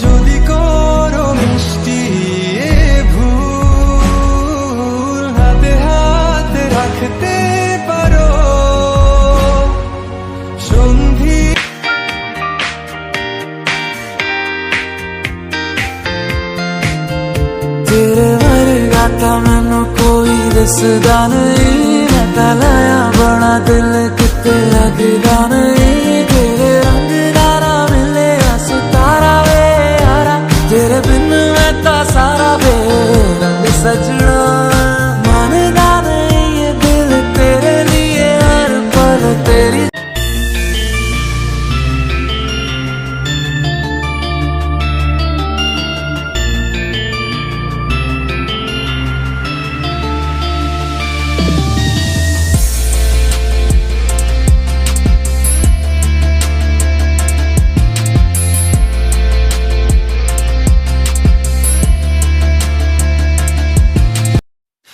যদি করো মিষ্টি ভুল হাতে হাত রাখতে পারো সন্ধি তেরে गाता मैनू कोई दसदा नहीं मैं लाया बड़ा दिल कितने लगदा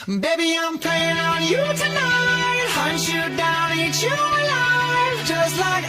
Baby, I'm playing on you tonight. Hunt you down, eat you alive. Just like